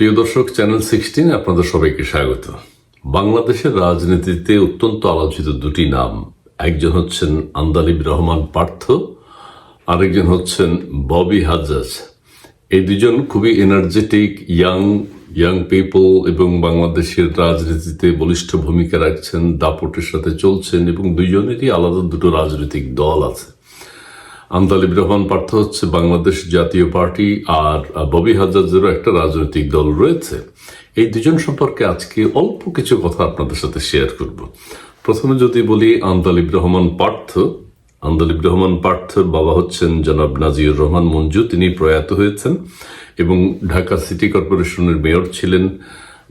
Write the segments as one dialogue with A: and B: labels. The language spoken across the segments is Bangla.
A: প্রিয় দর্শক চ্যানেল সিক্সটিন আপনাদের সবাইকে স্বাগত। বাংলাদেশের রাজনীতিতে অত্যন্ত আলোচিত দুটি নাম। একজন হচ্ছেন আন্দালিব রহমান পার্থ, আরেকজন হচ্ছেন ববি হাজাজ এই দুজন খুবই এনার্জেটিক ইয়াং ইয়াং পিপল এবং বাংলাদেশের রাজনীতিতে বলিষ্ঠ ভূমিকা রাখছেন, দাপটের সাথে চলছেন এবং দুজনেরই আলাদা দুটো রাজনৈতিক দল আছে। আন্দালিব রহমান পার্থ হচ্ছে বাংলাদেশ জাতীয় পার্টি আর ববি হাজাজেরও একটা রাজনৈতিক দল রয়েছে। এই দুজন সম্পর্কে আজকে অল্প কিছু কথা আপনাদের সাথে শেয়ার করব। প্রথমে যদি বলি আন্দালিব রহমান পার্থ আন্দালিব রহমান পার্থর বাবা হচ্ছেন জনাব নাজিউর রহমান মঞ্জু, তিনি প্রয়াত হয়েছেন এবং ঢাকা সিটি কর্পোরেশনের মেয়র ছিলেন,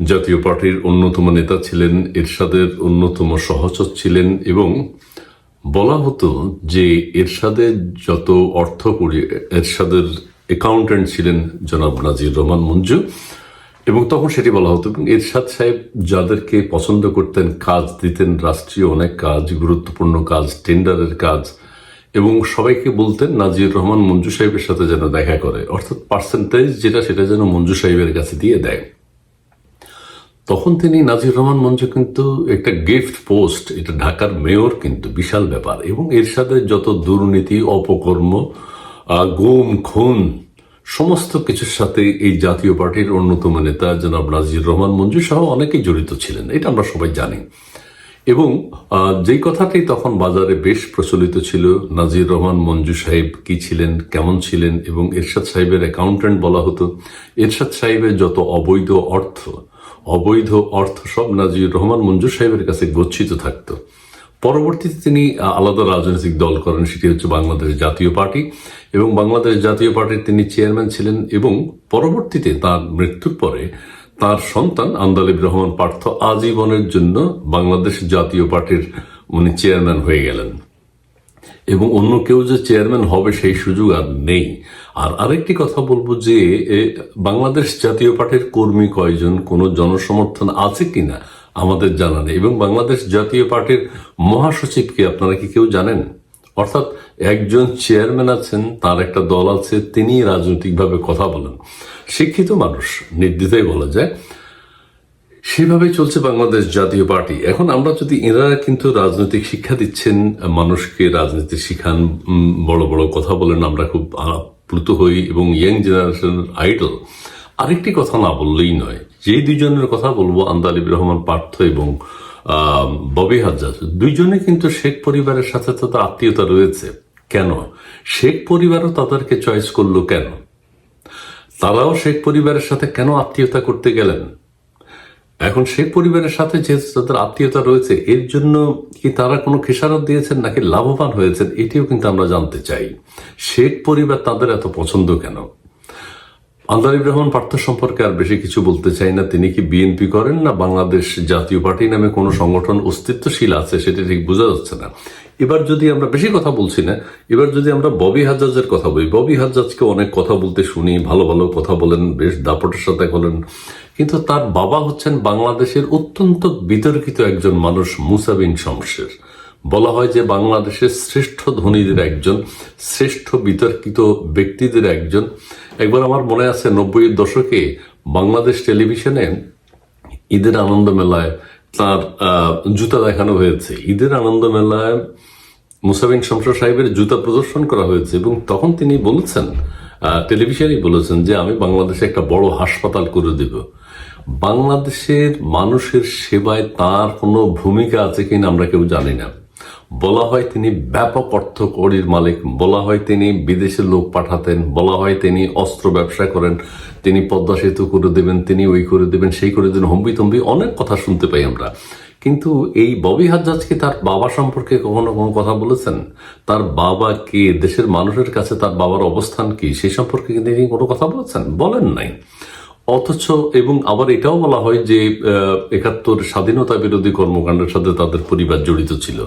A: জাতীয় পার্টির অন্যতম নেতা ছিলেন, এরশাদের অন্যতম সহচর ছিলেন এবং বলা হতো যে এরশাদের যত অর্থ এরশাদের অ্যাকাউন্ট্যান্ট ছিলেন জনাব নাজির রহমান মঞ্জু, এবং তখন সেটি বলা হতো, এবং এরশাদ সাহেব যাদেরকে পছন্দ করতেন, কাজ দিতেন, রাষ্ট্রীয় অনেক কাজ, গুরুত্বপূর্ণ কাজ, টেন্ডারের কাজ, এবং সবাইকে বলতেন নাজির রহমান মঞ্জু সাহেবের সাথে যেন দেখা করে, অর্থাৎ পার্সেন্টেজ যেটা সেটা যেন মঞ্জু সাহেবের কাছে দিয়ে দেয়। তখন তিনি নাজির রহমান মঞ্জু কিন্তু একটা গিফট পোস্ট, এটা ঢাকার মেয়র কিন্তু, বিশাল ব্যাপার। এবং এর সাথে যত দুর্নীতি, অপকর্ম গুম, খুন, সমস্ত কিছুর সাথে এই জাতীয় পার্টির অন্যতম নেতা জনাব নাজির রহমান মঞ্জু সহ অনেকেই জড়িত ছিলেন, এটা আমরা সবাই জানি। এবং যেই কথাটি তখন বাজারে বেশ প্রচলিত ছিল, নাজির রহমান মঞ্জু সাহেব কি ছিলেন, কেমন ছিলেন, এবং এরশাদ সাহেবের অ্যাকাউন্টেন্ট বলা হতো। এরশাদ সাহেবের যত অবৈধ অর্থ অবৈধ অর্থ সব নাজির রহমান মঞ্জুর সাহেবের কাছে গচ্ছিত থাকত। পরবর্তীতে তিনি আলাদা রাজনৈতিক দল করেন, সেটি হচ্ছে বাংলাদেশ জাতীয় পার্টি। এবং বাংলাদেশ জাতীয় পার্টির তিনি চেয়ারম্যান ছিলেন এবং পরবর্তীতে তার মৃত্যুর পরে তার সন্তান আন্দালিব রহমান পার্থ আজীবনের জন্য বাংলাদেশ জাতীয় পার্টির উনি চেয়ারম্যান হয়ে গেলেন। এবং অন্য কেউ যে চেয়ারম্যান হবে সেই সুযোগ আর নেই। আর আরেকটি কথা বলব যে বাংলাদেশ জাতীয় পার্টির কর্মী কয়জন, কোনো জনসমর্থন আছে কিনা আমাদের জানা নেই। এবং বাংলাদেশ জাতীয় পার্টির মহাসচিব কি আপনারা কি কেউ জানেন? অর্থাৎ একজন চেয়ারম্যান আছেন, তার একটা দল আছে, তিনি রাজনৈতিকভাবে কথা বলেন। শিক্ষিত মানুষ, নির্দ্বিধায় বলা যায়। সেভাবে চলছে বাংলাদেশ জাতীয় পার্টি। এখন আমরা যদি এনারা কিন্তু রাজনৈতিক শিক্ষা দিচ্ছেন, মানুষকে রাজনীতি শিখান বড় বড় কথা বলেন, আমরা খুব আপ্লুত হই এবং ইয়াং জেনারেশনের আইডল আরেকটি কথা না বললেই নয়। যে দুইজনের কথা বলব, আন্দালিব রহমান পার্থ এবং ববি হাজ্জাজ, দুইজনে কিন্তু শেখ পরিবারের সাথে তাদের আত্মীয়তা রয়েছে। কেন? শেখ পরিবারও তাদেরকে চয়েস করল কেন? তারাও শেখ পরিবারের সাথে কেন আত্মীয়তা করতে গেলেন? এখন সে পরিবারের সাথে যেহেতু তাদের আত্মীয়তা রয়েছে, এর জন্য কি তারা কোনো খেসারত দিয়েছেন নাকি লাভবান হয়েছেন, এটিও কিন্তু আমরা জানতে চাই। শেখ পরিবার তাদের এত পছন্দ কেন? আন্দার ইব্রাহিম পার্থ সম্পর্কে আর বেশি কিছু বলতে চাই না। তিনি কি বিএনপি করেন না বাংলাদেশ জাতীয় পার্টি নামে কোনো সংগঠন অস্তিত্বশীল আছে, সেটা ঠিক বোঝা যাচ্ছে না। এবার যদি আমরা বেশি কথা বলছি না, এবার যদি আমরা ববি হাজ্জাজের কথা বলি, ববি হাজ্জাজকে অনেক কথা বলতে শুনি, ভালো ভালো কথা বলেন, বেশ দাপটের সাথে বলেন। কিন্তু তার বাবা হচ্ছেন বাংলাদেশের অত্যন্ত বিতর্কিত একজন মানুষ মুসাবিন শমশের বলা হয় যে বাংলাদেশের শ্রেষ্ঠ ধনীদের একজন, শ্রেষ্ঠ বিতর্কিত ব্যক্তিদের একজন। একবার আমার মনে আছে, নব্বইয়ের দশকে বাংলাদেশ টেলিভিশনে ঈদের আনন্দ মেলায় তার জুতা দেখানো হয়েছে। ঈদের আনন্দ মেলায় মুসাবিন শমশর সাহেবের জুতা প্রদর্শন করা হয়েছে এবং তখন তিনি বলেছেন টেলিভিশনেই বলেছেন যে, আমি বাংলাদেশে একটা বড় হাসপাতাল করে দেব। বাংলাদেশের মানুষের সেবায় তার কোনো ভূমিকা আছে কিনা আমরা কেউ জানি না। বলা হয় তিনি ব্যাপক অর্থ কড়ির মালিক, বলা হয় তিনি বিদেশে লোক পাঠাতেন, বলা হয় তিনি অস্ত্র ব্যবসা করেন, তিনি পদ্মা সেতু করে দেবেন, তিনি ওই করে দেবেন, সেই করে দেবেন, হম্বি তম্বি অনেক কথা শুনতে পাই আমরা। কিন্তু এই ববি হাজ্জাজকে তার বাবা সম্পর্কে কখনো কোনো কথা বলেছেন? তার বাবা কে দেশের মানুষের কাছে তার বাবার অবস্থান কি সেই সম্পর্কে কি তিনি কোনো কথা বলেছেন? বলেন নাই। অথচ এবং আবার এটাও বলা হয় যে একাত্তর স্বাধীনতা বিরোধী কর্মকাণ্ডের সাথে তাদের পরিবার জড়িত ছিল।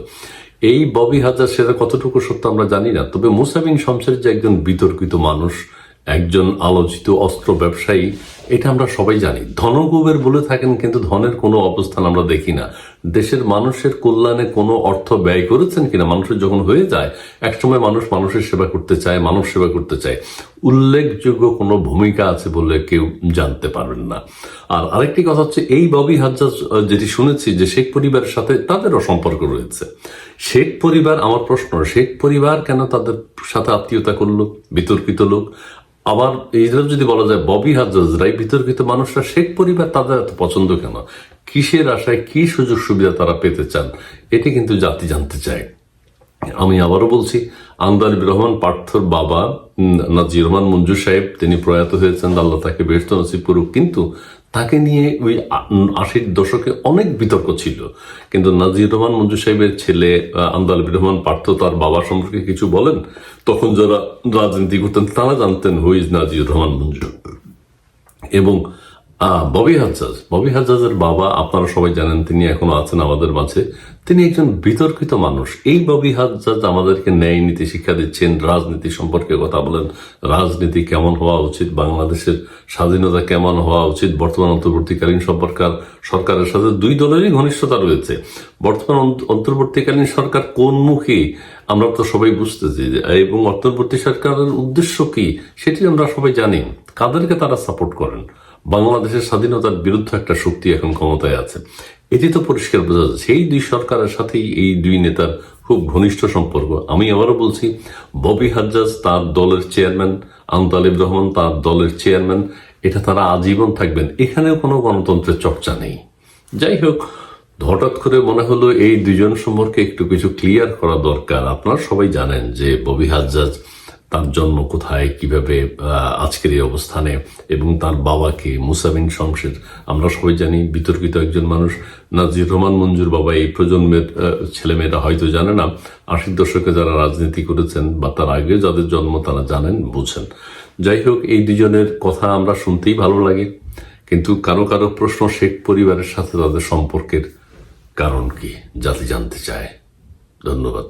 A: এই ববি হাজার সেটা কতটুকু সত্য আমরা জানি না, তবে মুসাবিন শমসের যে একজন বিতর্কিত মানুষ, একজন আলোচিত অস্ত্র ব্যবসায়ী, এটা আমরা সবাই জানি। ধনকুবের বলে থাকেন, কিন্তু ধনের কোনো অবস্থান আমরা দেখি না। দেশের মানুষের কল্যাণে কোনো অর্থ ব্যয় করেছেন কিনা? মানুষের যখন হয়ে যায় একসময় মানুষ মানুষের সেবা করতে চায় মানব সেবা করতে চায়। উল্লেখযোগ্য কোনো ভূমিকা আছে বলে কেউ জানতে পারবেন না। আর আরেকটি কথা হচ্ছে এই ববি আহ, যেটি শুনেছি যে শেখ পরিবারের সাথে তাদেরও সম্পর্ক রয়েছে। শেখ পরিবার আমার প্রশ্ন শেখ পরিবার কেন তাদের সাথে আত্মীয়তা করল? বিতর্কিত লোক। আবার এইটা যদি বলা যায় ববি হাজ্জাজরাই বিতর্কিত মানুষরা শেখ পরিবার তাদের এত পছন্দ কেন? কিসের আশায় কি সুযোগ সুবিধা তারা পেতে চান এটি কিন্তু জাতি জানতে চায়। আমি আবারও বলছি আন্দালিব রহমান পার্থর বাবা নাজির রহমান মঞ্জু সাহেব তিনি প্রয়াত হয়েছেন আল্লাহ তাকে বেহস্ত নসিব করুক কিন্তু তাকে নিয়ে ওই আশির দশকে অনেক বিতর্ক ছিল। কিন্তু নাজির রহমান মঞ্জু সাহেবের ছেলে আহ, আন্দালিব রহমান পার্থ তার বাবা সম্পর্কে কিছু বলেন তখন যারা রাজনীতি করতেন তারা জানতেন হুইজ নাজির রহমান মঞ্জু এবং ববি হাজ্জাজ। ববি হাজ্জাজের বাবা, আপনারা সবাই জানেন, তিনি এখনও আছেন আমাদের মাঝে। তিনি একজন বিতর্কিত মানুষ। এই ববি হাজ্জাজ আমাদেরকে ন্যায় নীতি শিক্ষা দিচ্ছেন, রাজনীতি সম্পর্কে কথা বলেন। রাজনীতি কেমন হওয়া উচিত? বাংলাদেশের স্বাধীনতা কেমন হওয়া উচিত? বর্তমান অন্তর্বর্তীকালীন সরকার, সরকারের সাথে দুই দলেরই ঘনিষ্ঠতা রয়েছে। বর্তমান অন্তর্বর্তীকালীন সরকার কোন মুখে, আমরা তো সবাই বুঝতেছি যে- এবং অন্তর্বর্তী সরকারের উদ্দেশ্য কি, সেটি আমরা সবাই জানি। কাদেরকে তারা সাপোর্ট করেন? বাংলাদেশের স্বাধীনতার বিরুদ্ধে একটা শক্তি এখন ক্ষমতায় আছে। এটি তো পরিষ্কার বোঝা যাচ্ছে। সেই দুই সরকারের সাথেই এই দুই নেতার খুব ঘনিষ্ঠ সম্পর্ক। আমি আবারও বলছি, ববি হাজ্জাজ তার দলের চেয়ারম্যান, আন্তালিব রহমান তার দলের চেয়ারম্যান, এটা তারা আজীবন থাকবেন। এখানেও কোনো গণতন্ত্রের চর্চা নেই। যাই হোক, হঠাৎ করে মনে হলো এই দুজন সম্পর্কে একটু কিছু ক্লিয়ার করা দরকার। আপনারা সবাই জানেন যে ববি হাজ্জাজ তার জন্ম কোথায়, কীভাবে আজকের এই অবস্থানে এবং তার বাবাকে মুসাবিন শমশের আমরা সবাই জানি বিতর্কিত একজন মানুষ। নাজির রহমান মঞ্জুর বাবা এই প্রজন্মের ছেলেমেয়েরা হয়তো জানে না। আশির দশকে যারা রাজনীতি করেছেন বা তার আগে যাদের জন্ম তারা জানেন, বুঝেন। যাই হোক, এই দুজনের কথা আমরা শুনতেই ভালো লাগে। কিন্তু কারও কারও প্রশ্ন শেখ পরিবারের সাথে তাদের সম্পর্কের কারণ কি, জাতি জানতে চায়। ধন্যবাদ।